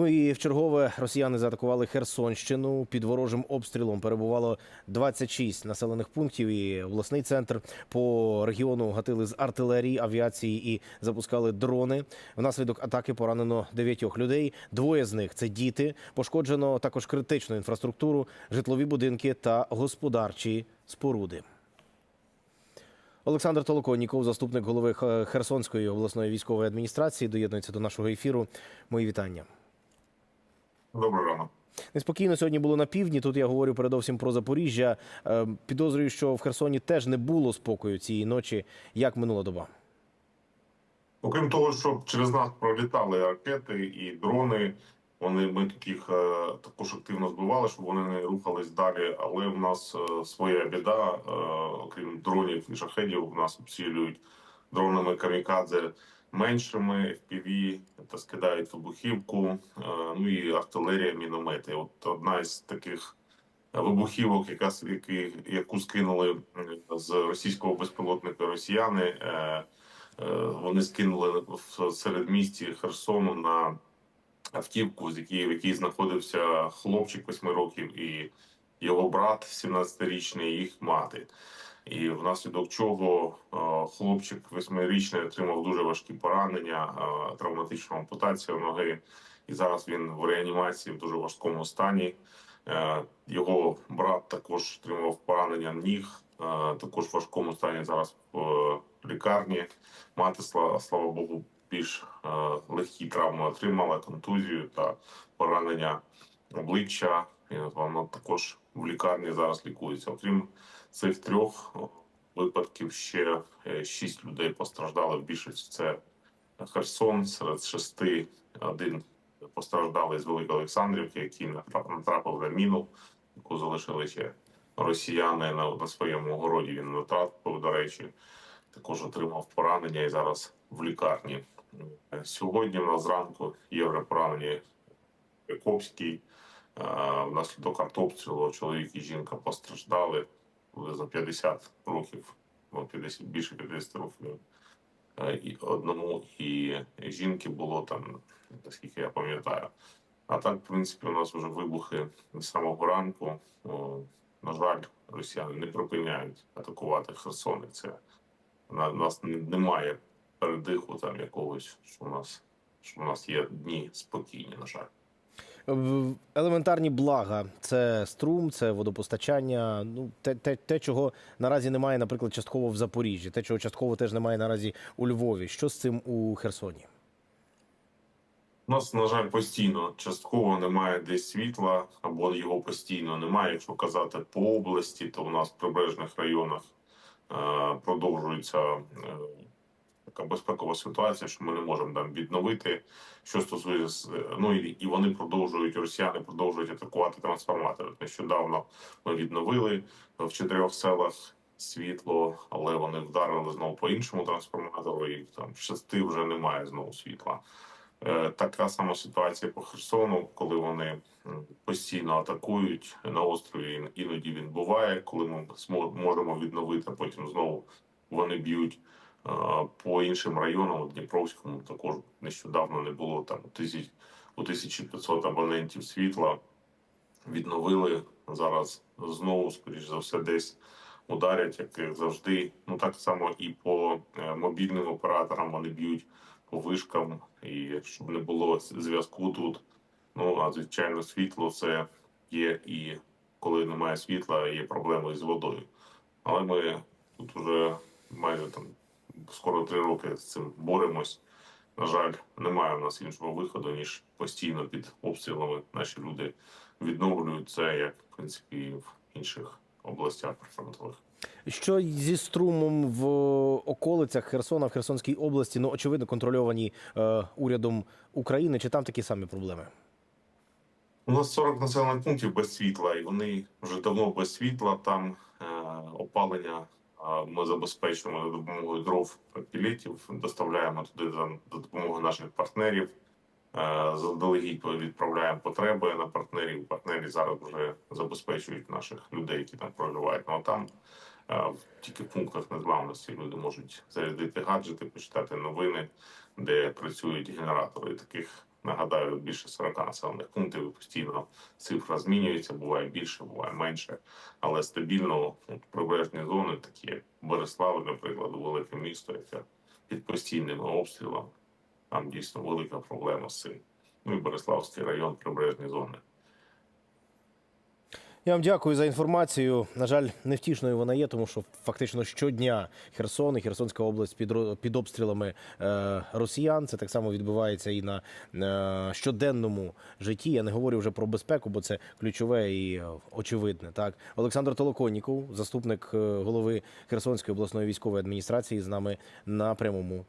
Ну і в чергове росіяни заатакували Херсонщину. Під ворожим обстрілом перебувало 26 населених пунктів і обласний центр. По регіону гатили з артилерії, авіації і запускали дрони. Внаслідок атаки поранено дев'ятьох людей. Двоє з них це діти. Пошкоджено також критичну інфраструктуру, житлові будинки та господарчі споруди. Олександр Толоконніков, заступник голови Херсонської обласної військової адміністрації, доєднується до нашого ефіру. Мої вітання. Добрий ранок. Неспокійно сьогодні було на півдні. Тут я говорю передовсім про Запоріжжя. Е, Підозрюю, що в Херсоні теж не було спокою цієї ночі. Як минула доба? Окрім того, що через нас пролітали ракети і дрони, вони ми їх е, також активно збивали, щоб вони не рухались далі. Але в нас е, своя біда, окрім дронів і шахедів, в нас обстрілюють дронами камікадзе меншими FPV, та скидають вибухівку, е, ну і артилерія, міномети. От одна із таких вибухівок, яка які, яку скинули з російського безпілотника росіяни. Е, Е, Вони скинули в середмісті Херсону на автівку, з якій в якій знаходився хлопчик 8 років і його брат, 17-річний, і їх мати. І внаслідок чого е, хлопчик 8-річний отримав дуже важкі поранення, е, травматичну ампутацію ноги. І зараз він в реанімації в дуже важкому стані. Е, Його брат також отримав поранення ніг, також в важкому стані зараз в лікарні. Мати, слава, Богу, більш легкі травми отримала, контузію та поранення обличчя. Вона також в лікарні зараз лікується. Окрім цих трьох випадків, ще е, шість людей постраждали. В більшості це Херсон, серед шести один постраждалий з Великоолександрівки, який натрапив на міну, яку залишили ще росіяни на, на своєму городі. Він натрапив, до речі, також отримав поранення і зараз в лікарні. Е, Сьогодні в нас зранку є вже поранені Копський. Внаслідок артобстрілу чоловік і жінка постраждали за 50 років, ну, 50, більше 50 років. Е, І одному і жінки було там, наскільки я пам'ятаю. А так, в принципі, у нас вже вибухи з самого ранку. На жаль, росіяни не припиняють атакувати Херсон. Це на нас немає передиху там якогось, що у нас що у нас є дні спокійні, на жаль. Елементарні блага це струм, це водопостачання. Ну те, те, те, чого наразі немає, наприклад, частково в Запоріжжі, те, чого частково теж немає наразі у Львові. Що з цим у Херсоні? У нас, на жаль, постійно частково немає десь світла, або його постійно немає. Якщо казати по області, то у нас в прибережних районах е, продовжується е, така безпекова ситуація, що ми не можемо там відновити. Що стосується е, ну і, і вони продовжують, росіяни продовжують атакувати трансформатори. Нещодавно ми відновили в чотирьох селах світло, але вони вдарили знову по іншому трансформатору, і там шести вже немає знову світла. Е, Така сама ситуація по Херсону, коли вони постійно атакують на острові. Іноді він буває, коли ми можемо відновити, а потім знову вони б'ють по іншим районам. У Дніпровському також нещодавно не було там тисяч у 1500 абонентів світла. Відновили зараз знову, скоріш за все, десь ударять, як завжди. Ну так само і по е, мобільним операторам вони б'ють по вишкам, і щоб не було зв'язку тут. Ну а звичайно, світло це є і коли немає світла, є проблеми з водою. Але ми тут вже майже там скоро три роки з цим боремось. На жаль, немає у нас іншого виходу, ніж постійно під обстрілами наші люди відновлюють це, як в принципі і в інших областях прифронтових. Що зі струмом в околицях Херсона в Херсонській області? Ну очевидно, контрольовані е, урядом України. Чи там такі самі проблеми? У нас 40 населених пунктів без світла, і вони вже давно без світла. Там е, опалення ми забезпечуємо за допомогою дров пілетів, доставляємо туди за, допомогою наших партнерів. Е, заздалегідь відправляємо потреби на партнерів. Партнери зараз вже забезпечують наших людей, які там проживають. Ну а там е, в- тільки пунктах незламності люди можуть зарядити гаджети, почитати новини, де працюють генератори. Таких Нагадаю, більше 40 населених пунктів і постійно цифра змінюється, буває більше, буває менше, але стабільно от, прибережні зони, такі як Береслав, наприклад, велике місто, яке під постійними обстрілами. Там дійсно велика проблема з цим. Ну і Береславський район, прибережні зони. Я вам дякую за інформацію. На жаль, невтішною вона є, тому що фактично щодня Херсон і Херсонська область під, обстрілами е, росіян. Це так само відбувається і на е, щоденному житті. Я не говорю вже про безпеку, бо це ключове і е, очевидне. Так, Олександр Толоконніков, заступник голови Херсонської обласної військової адміністрації, з нами на прямому